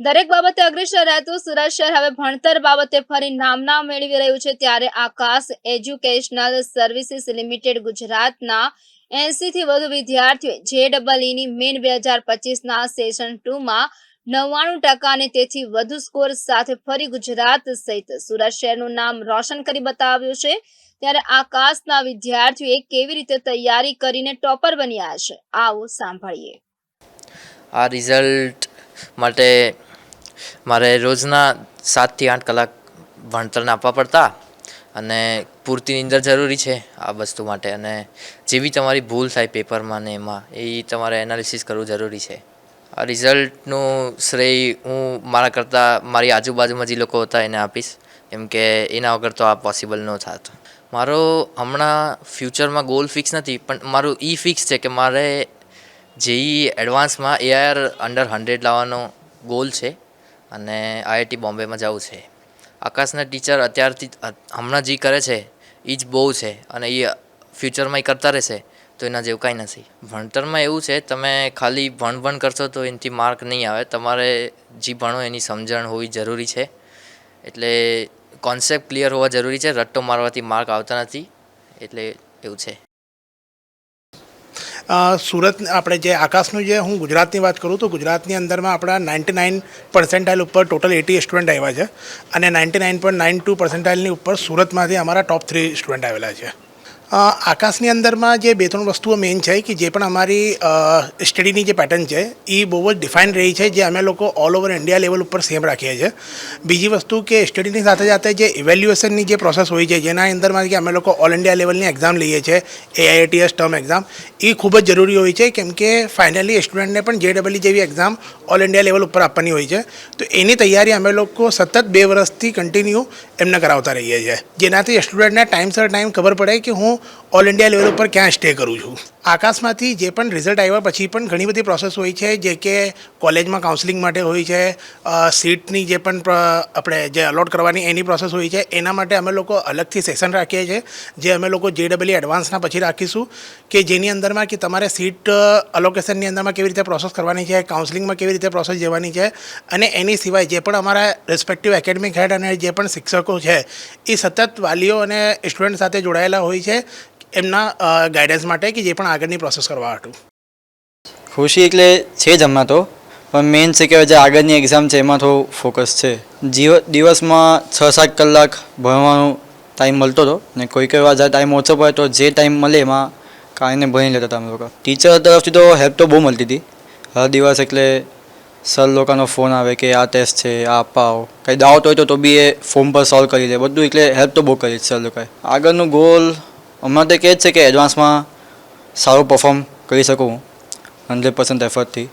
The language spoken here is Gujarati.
દરેક બાબતે અગ્રેસર રહેતું સુરત શહેર હવે ભણતર બાબતે ફરી નામના મેળવી રહ્યું છે ત્યારે આકાશ એજ્યુકેશનલ સર્વિસીસ લિમિટેડ ગુજરાતના એસી થી વધુ વિદ્યાર્થીઓએ જે ડબલ મેન બે હજાર પચીસના સેશન ટુમાં નવ્વાણું ટકા અને તેથી વધુ સ્કોર સાથે ફરી ગુજરાત સહિત સુરત શહેરનું નામ રોશન કરી બતાવ્યું છે. ત્યારે આકાશના વિદ્યાર્થીઓએ કેવી રીતે તૈયારી કરીને ટોપર બન્યા છે? આવો સાંભળીએ. આ રિઝલ્ટ માટે મારે રોજના સાતથી આઠ કલાક ભણતરને આપવા પડતા અને પૂરતી નીંદર જરૂરી છે આ વસ્તુ માટે. અને જેવી તમારી ભૂલ થાય પેપરમાં ને એમાં, એ તમારે એનાલિસિસ કરવું જરૂરી છે. આ રિઝલ્ટનું શ્રેય હું મારા કરતાં, મારી આજુબાજુમાં જે લોકો હતા એને આપીશ. કેમ કે એના વગર તો આ પોસિબલ ન થાત. મારો હમણાં ફ્યુચરમાં ગોલ ફિક્સ નથી, પણ મારું ઈ ફિક્સ છે કે મારે જેઈ એડવાન્સમાં એઆઈઆર અંડર હંડ્રેડ લાવવાનો ગોલ છે. અને આઈઆઈટી બોમ્બેમાં જવું છે. આકાશના ટીચર અત્યારથી હમણાં જે કરે છે એ જ બહુ છે અને એ ફ્યુચરમાં એ કરતા રહેશે, તો એના જેવું કાંઈ નથી. ભણતરમાં એવું છે, તમે ખાલી ભણ ભણ કરશો તો એનાથી માર્ક નહીં આવે. તમારે જે ભણો એની સમજણ હોવી જરૂરી છે. એટલે કોન્સેપ્ટ ક્લિયર હોવા જરૂરી છે, રટ્ટો મારવાથી માર્ક આવતા નથી. એટલે એવું છે. સુરત, આપણે જે આકાશનું જે હું ગુજરાતની વાત કરું તો ગુજરાતની અંદરમાં આપણા નાઇન્ટી નાઇન પર્સન્ટાઇલ ઉપર ટોટલ એટી સ્ટુડન્ટ આવ્યા છે અને ninety nine point nine two પર્સન્ટાઇલની ઉપર સુરતમાંથી અમારા ટોપ થ્રી સ્ટુડન્ટ આવેલા છે. આકાશની અંદરમાં જે બે ત્રણ વસ્તુઓ મેઇન છે કે જે પણ અમારી સ્ટડીની જે પેટર્ન છે એ બહુ જ ડિફાઇન રહી છે, જે અમે લોકો ઓલ ઓવર ઇન્ડિયા લેવલ ઉપર સેમ રાખીએ છીએ. બીજી વસ્તુ કે સ્ટડીની સાથે સાથે જે ઇવેલ્યુએશનની જે પ્રોસેસ હોય છે, જેના અંદરમાં કે અમે લોકો ઓલ ઇન્ડિયા લેવલની એક્ઝામ લઈએ છીએ એઆઈટીએસ ટર્મ એક્ઝામ એ ખૂબ જ જરૂરી હોય છે, કેમ કે ફાઇનલી સ્ટુડન્ટને પણ જે ડબલઈ જેવી એક્ઝામ ઓલ ઇન્ડિયા લેવલ ઉપર આપવાની હોય છે. તો એની તૈયારી અમે લોકો સતત બે વર્ષથી કન્ટિન્યુ એમને કરાવતા રહીએ છીએ. જેનાથી સ્ટુડન્ટને ટાઈમસર ટાઈમ ખબર પડે કે હું ઓલ ઇન્ડિયા લેવલ ઉપર ક્યાં સ્ટે કરું છું? આકાશમાંથી જે પણ રિઝલ્ટ આવ્યા પછી પણ ઘણી બધી પ્રોસેસ હોય છે, જે કે કોલેજમાં કાઉન્સલિંગ માટે હોય છે સીટની જે પણ આપણે જે અલોટ કરવાની એની પ્રોસેસ હોય છે. એના માટે અમે લોકો અલગથી સેશન રાખીએ છીએ, જે અમે લોકો જે ડબલઈ એડવાન્સના પછી રાખીશું, કે જેની અંદરમાં કે તમારે સીટ અલોકેશનની અંદરમાં કેવી રીતે પ્રોસેસ કરવાની છે કાઉન્સલિંગમાં કેવી રીતે પ્રોસેસ જવાની છે, અને એની સિવાય જે પણ અમારા રેસ્પેક્ટિવ એકેડમિક હેડ અને જે પણ શિક્ષકો છે, એ સતત વાલીઓ અને સ્ટુડન્ટ સાથે જોડાયેલા હોય છે. એમના ગાઈડન્સ માટે કે જે પણ આગળની પ્રોસેસ કરવા હતું? ખુશી એટલે છે જ હમણાં તો. પણ મેઇન છે કે જે આગળની એક્ઝામ છે એમાં થોડું ફોકસ છે. જીવ, દિવસમાં છ સાત કલાક ભણવાનો ટાઈમ મળતો હતો ને કોઈ કોઈ વાર જ્યારે ટાઈમ ઓછો પડે તો જે ટાઈમ મળે એમાં કાંઈને ભણી લેતા હતા અમે લોકો. ટીચર તરફથી તો હેલ્પ તો બહુ મળતી હતી. હર દિવસ એટલે સર લોકોનો ફોન આવે કે આ ટેસ્ટ છે, આ અપાવો કંઈ ડાઉટ હોય તો તો બી એ ફોર્મ પર સોલ્વ કરી લે. બધું એટલે હેલ્પ તો બહુ કરી સર લોકોએ. આગળનું ગોલ હમણાં તો કહે જ છે કે એડવાન્સમાં સારું પરફોર્મ કરી શકું. Hundred percent એફર્ટથી